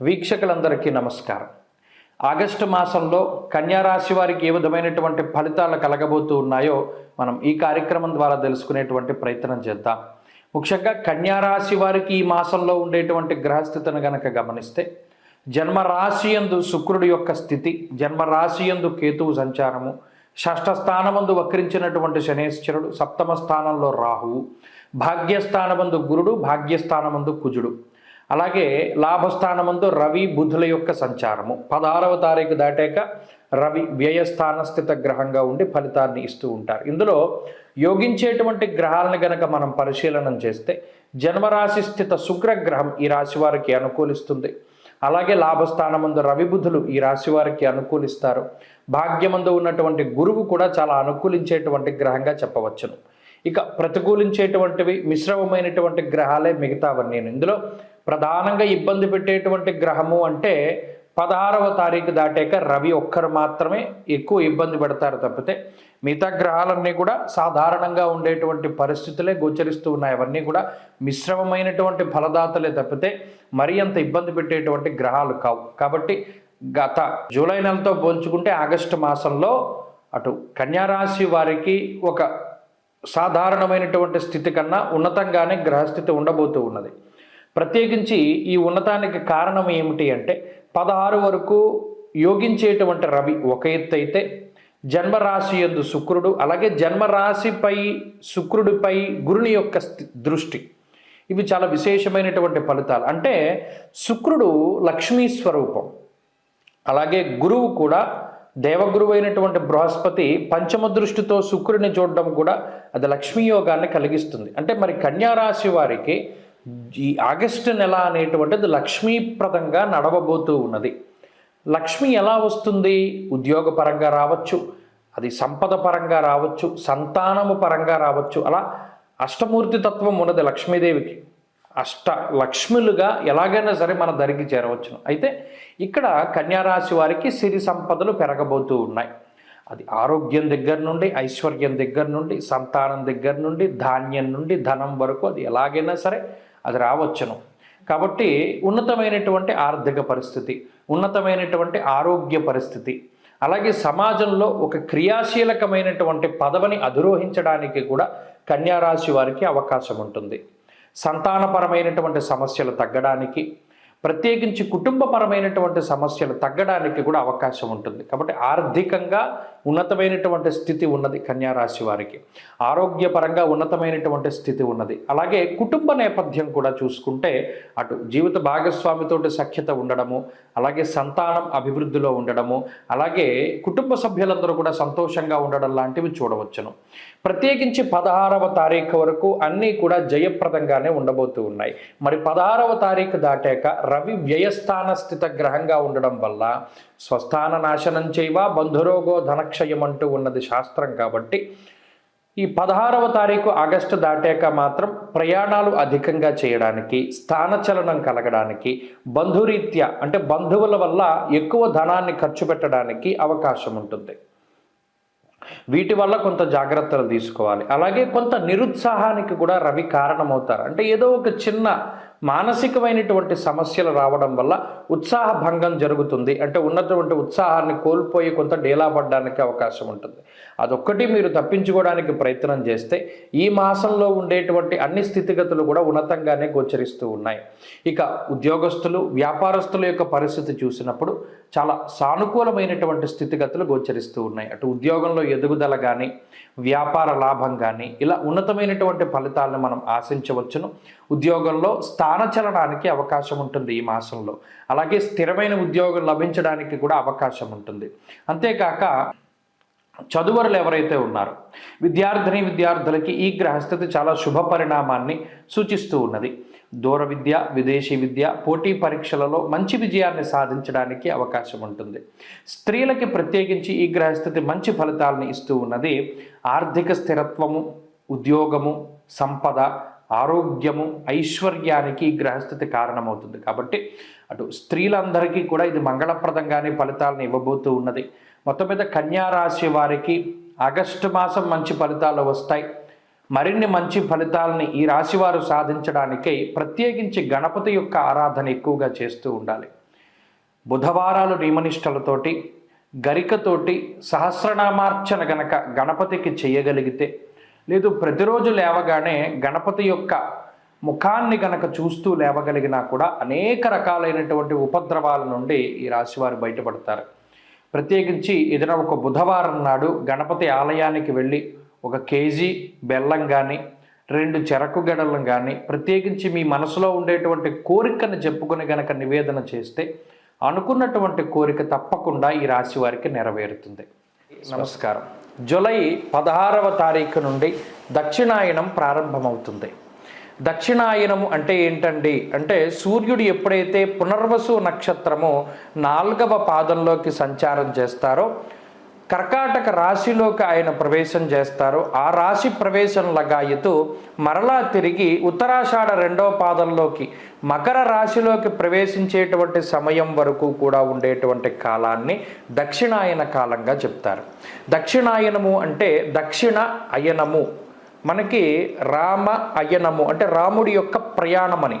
వీక్షకులందరికీ నమస్కారం. ఆగస్టు మాసంలో కన్యారాశి వారికి ఏ విధమైనటువంటి ఫలితాలు కలగబోతూ ఉన్నాయో మనం ఈ కార్యక్రమం ద్వారా తెలుసుకునేటువంటి ప్రయత్నం చేద్దాం. ముఖ్యంగా కన్యారాశి వారికి ఈ మాసంలో ఉండేటువంటి గ్రహస్థితిని గనక గమనిస్తే జన్మరాశి యందు శుక్రుడి యొక్క స్థితి జన్మరాశి యందు కేతువు సంచారము షష్ఠ స్థానమందు వక్రించినటువంటి శనేశ్వరుడు సప్తమ స్థానంలో రాహువు భాగ్యస్థానమందు గురుడు భాగ్యస్థానమందు కుజుడు. అలాగే లాభస్థానమందు రవి బుధుల యొక్క సంచారము. పదహారవ తారీఖు దాటాక రవి వ్యయస్థాన స్థిత గ్రహంగా ఉండి ఫలితాన్ని ఇస్తూ ఉంటారు. ఇందులో యోగించేటువంటి గ్రహాలను గనక మనం పరిశీలనం చేస్తే జన్మరాశి స్థిత శుక్రగ్రహం ఈ రాశి వారికి అనుకూలిస్తుంది. అలాగే లాభస్థానమందు రవి బుధులు ఈ రాశి వారికి అనుకూలిస్తారు. భాగ్యమందు ఉన్నటువంటి గురువు కూడా చాలా అనుకూలించేటువంటి గ్రహంగా చెప్పవచ్చును. ఇక ప్రతికూలించేటువంటివి మిశ్రమమైనటువంటి గ్రహాలే మిగతావన్నీ ఇందులో ప్రధానంగా ఇబ్బంది పెట్టేటువంటి గ్రహము అంటే పదహారవ తారీఖు దాటాక రవి ఒక్కరు మాత్రమే ఎక్కువ ఇబ్బంది పెడతారు తప్పితే మిగతా గ్రహాలన్నీ కూడా సాధారణంగా ఉండేటువంటి పరిస్థితులే గోచరిస్తూ ఉన్నాయి. అవన్నీ కూడా మిశ్రమమైనటువంటి ఫలదాతలే తప్పితే మరీ అంత ఇబ్బంది పెట్టేటువంటి గ్రహాలు కావు. కాబట్టి గత జూలై నెలతో పోల్చుకుంటే ఆగస్టు మాసంలో అటు కన్యారాశి వారికి ఒక సాధారణమైనటువంటి స్థితి కన్నా ఉన్నతంగానే గ్రహస్థితి ఉండబోతూ ఉన్నది. ప్రత్యేకించి ఈ ఉన్నతానికి కారణం ఏమిటి అంటే పదహారు వరకు యోగించేటువంటి రవి ఒక ఎత్తు అయితే జన్మరాశి ఎందు శుక్రుడు అలాగే జన్మరాశిపై శుక్రుడిపై గురుని యొక్క దృష్టి. ఇవి చాలా విశేషమైనటువంటి ఫలితాలు. అంటే శుక్రుడు లక్ష్మీ స్వరూపం అలాగే గురువు కూడా దేవగురు అయినటువంటి బృహస్పతి పంచమ దృష్టితో శుక్రుని చూడడం కూడా అది లక్ష్మీ యోగాన్ని కలిగిస్తుంది. అంటే మరి కన్యారాశి వారికి ఈ ఆగస్టు నెల అనేటువంటిది లక్ష్మీప్రదంగా నడవబోతూ ఉన్నది. లక్ష్మి ఎలా వస్తుంది? ఉద్యోగపరంగా రావచ్చు అది సంపద పరంగా రావచ్చు సంతానము పరంగా రావచ్చు అలా అష్టమూర్తి తత్వం ఉన్నది లక్ష్మీదేవికి. అష్ట లక్ష్ములుగా ఎలాగైనా సరే మన దరికి చేరవచ్చును అయితే ఇక్కడ కన్యారాశి వారికి సిరి సంపదలు పెరగబోతూ ఉన్నాయి. అది ఆరోగ్యం దగ్గర నుండి ఐశ్వర్యం దగ్గర నుండి సంతానం దగ్గర నుండి ధాన్యం నుండి ధనం వరకు అది ఎలాగైనా సరే అది రావచ్చును. కాబట్టి ఉన్నతమైనటువంటి ఆర్థిక పరిస్థితి ఉన్నతమైనటువంటి ఆరోగ్య పరిస్థితి అలాగే సమాజంలో ఒక క్రియాశీలకమైనటువంటి పదవిని అధిరోహించడానికి కూడా కన్యారాశి వారికి అవకాశం ఉంటుంది. సంతానపరమైనటువంటి సమస్యలు తగ్గడానికి ప్రత్యేకించి కుటుంబపరమైనటువంటి సమస్యలు తగ్గడానికి కూడా అవకాశం ఉంటుంది. కాబట్టి ఆర్థికంగా ఉన్నతమైనటువంటి స్థితి ఉన్నది కన్యారాశి వారికి. ఆరోగ్యపరంగా ఉన్నతమైనటువంటి స్థితి ఉన్నది. అలాగే కుటుంబ నేపథ్యం కూడా చూసుకుంటే అటు జీవిత భాగస్వామితోటి సఖ్యత ఉండడము అలాగే సంతానం అభివృద్ధిలో ఉండడము అలాగే కుటుంబ సభ్యులందరూ కూడా సంతోషంగా ఉండడం లాంటివి చూడవచ్చును. ప్రత్యేకించి పదహారవ తారీఖు వరకు అన్నీ కూడా జయప్రదంగానే ఉండబోతూ ఉన్నాయి. మరి పదహారవ తారీఖు దాటాక రవి వ్యయస్థాన స్థిత గ్రహంగా ఉండడం వల్ల స్వస్థాన నాశనం చేయవా? బంధురోగో ధనక్షయం అంటూ ఉన్నది శాస్త్రం కాబట్టి ఈ పదహారవ తారీఖు ఆగస్టు దాటాక మాత్రం ప్రయాణాలు అధికంగా చేయడానికి స్థానచలనం కలగడానికి బంధురీత్యా అంటే బంధువుల వల్ల ఎక్కువ ధనాన్ని ఖర్చు పెట్టడానికి అవకాశం ఉంటుంది. వీటి వల్ల కొంత జాగ్రత్తలు తీసుకోవాలి. అలాగే కొంత నిరుత్సాహానికి కూడా రవి కారణమవుతారు. అంటే ఏదో ఒక చిన్న మానసికమైనటువంటి సమస్యలు రావడం వల్ల ఉత్సాహ భంగం జరుగుతుంది. అంటే ఉన్నటువంటి ఉత్సాహాన్ని కోల్పోయి కొంత డేలా పడడానికి అవకాశం ఉంటుంది. అదొక్కటి మీరు తప్పించుకోవడానికి ప్రయత్నం చేస్తే ఈ మాసంలో ఉండేటువంటి అన్ని స్థితిగతులు కూడా ఉన్నతంగానే గోచరిస్తూ ఉన్నాయి. ఇక ఉద్యోగస్తులు వ్యాపారస్తుల యొక్క పరిస్థితి చూసినప్పుడు చాలా సానుకూలమైనటువంటి స్థితిగతులు గోచరిస్తూ ఉన్నాయి. అటు ఉద్యోగంలో ఎదుగుదల కానీ వ్యాపార లాభం కానీ ఇలా ఉన్నతమైనటువంటి ఫలితాలను మనం ఆశించవచ్చును. ఉద్యోగంలో స్థానచలనానికి అవకాశం ఉంటుంది ఈ మాసంలో. అలాగే స్థిరమైన ఉద్యోగం లభించడానికి కూడా అవకాశం ఉంటుంది. అంతేకాక చదువరులు ఎవరైతే ఉన్నారో విద్యార్థిని విద్యార్థులకి ఈ గ్రహస్థితి చాలా శుభ పరిణామాన్ని సూచిస్తూ ఉన్నది. దూర విద్య విదేశీ విద్య పోటీ పరీక్షలలో మంచి విజయాన్ని సాధించడానికి అవకాశం ఉంటుంది. స్త్రీలకి ప్రత్యేకించి ఈ గ్రహస్థితి మంచి ఫలితాలను ఇస్తూ ఉన్నది. ఆర్థిక స్థిరత్వము ఉద్యోగము సంపద ఆరోగ్యము ఐశ్వర్యానికి గ్రహస్థితి కారణమవుతుంది. కాబట్టి అటు స్త్రీలందరికీ కూడా ఇది మంగళప్రదంగానే ఫలితాలను ఇవ్వబోతూ ఉన్నది. మొత్తం మీద కన్యా రాశి వారికి ఆగస్టు మాసం మంచి ఫలితాలు వస్తాయి. మరిన్ని మంచి ఫలితాలని ఈ రాశివారు సాధించడానికై ప్రత్యేకించి గణపతి యొక్క ఆరాధన ఎక్కువగా చేస్తూ ఉండాలి. బుధవారాలు నియమనిష్టలతోటి గరికతోటి సహస్రనామార్చన గనక గణపతికి చేయగలిగితే లేదు ప్రతిరోజు లేవగానే గణపతి యొక్క ముఖాన్ని గనక చూస్తూ లేవగలిగినా కూడా అనేక రకాలైనటువంటి ఉపద్రవాల నుండి ఈ రాశివారు బయటపడతారు. ప్రత్యేకించి ఏదైనా ఒక బుధవారం నాడు గణపతి ఆలయానికి వెళ్ళి ఒక కేజీ బెల్లం కానీ రెండు చెరకు గడలను కానీ ప్రత్యేకించి మీ మనసులో ఉండేటువంటి కోరికను చెప్పుకొని గనక నివేదన చేస్తే అనుకున్నటువంటి కోరిక తప్పకుండా ఈ రాశి వారికి నెరవేరుతుంది. నమస్కారం. జూలై పదహారవ తారీఖు నుండి దక్షిణాయనం ప్రారంభమవుతుంది. దక్షిణాయనం అంటే ఏంటండి? అంటే సూర్యుడు ఎప్పుడైతే పునర్వసు నక్షత్రము నాలుగవ పాదంలోకి సంచారం చేస్తారో కర్కాటక రాశిలోకి ఆయన ప్రవేశం చేస్తారు. ఆ రాశి ప్రవేశం లగాయతూ మరలా తిరిగి ఉత్తరాషాఢ రెండవ పాదంలోకి మకర రాశిలోకి ప్రవేశించేటువంటి సమయం వరకు కూడా ఉండేటువంటి కాలాన్ని దక్షిణాయన కాలంగా చెప్తారు. దక్షిణాయనము అంటే దక్షిణ అయనము. మనకి రామ అయనము అంటే రాముడి యొక్క ప్రయాణమని.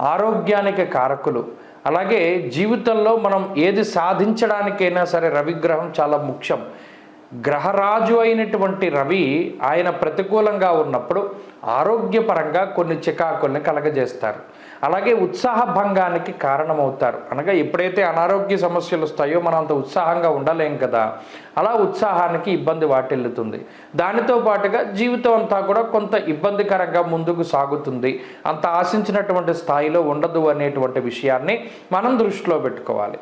ఆరోగ్యానికి కారకులు. అలాగే జీవితంలో మనం ఏది సాధించడానికైనా సరే రవిగ్రహం చాలా ముఖ్యం. గ్రహరాజు అయినటువంటి రవి ఆయన ప్రతికూలంగా ఉన్నప్పుడు ఆరోగ్యపరంగా కొన్ని చికాకుల్ని కలగజేస్తారు. అలాగే ఉత్సాహ భంగానికి కారణమవుతారు. అనగా ఎప్పుడైతే అనారోగ్య సమస్యలు వస్తాయో మనం అంత ఉత్సాహంగా ఉండలేం కదా. అలా ఉత్సాహానికి ఇబ్బంది వాటిల్లుతుంది. దానితో పాటుగా జీవితం అంతా కూడా కొంత ఇబ్బందికరంగా ముందుకు సాగుతుంది. అంత ఆశించినటువంటి స్థాయిలో ఉండదు అనేటువంటి విషయాన్ని మనం దృష్టిలో పెట్టుకోవాలి.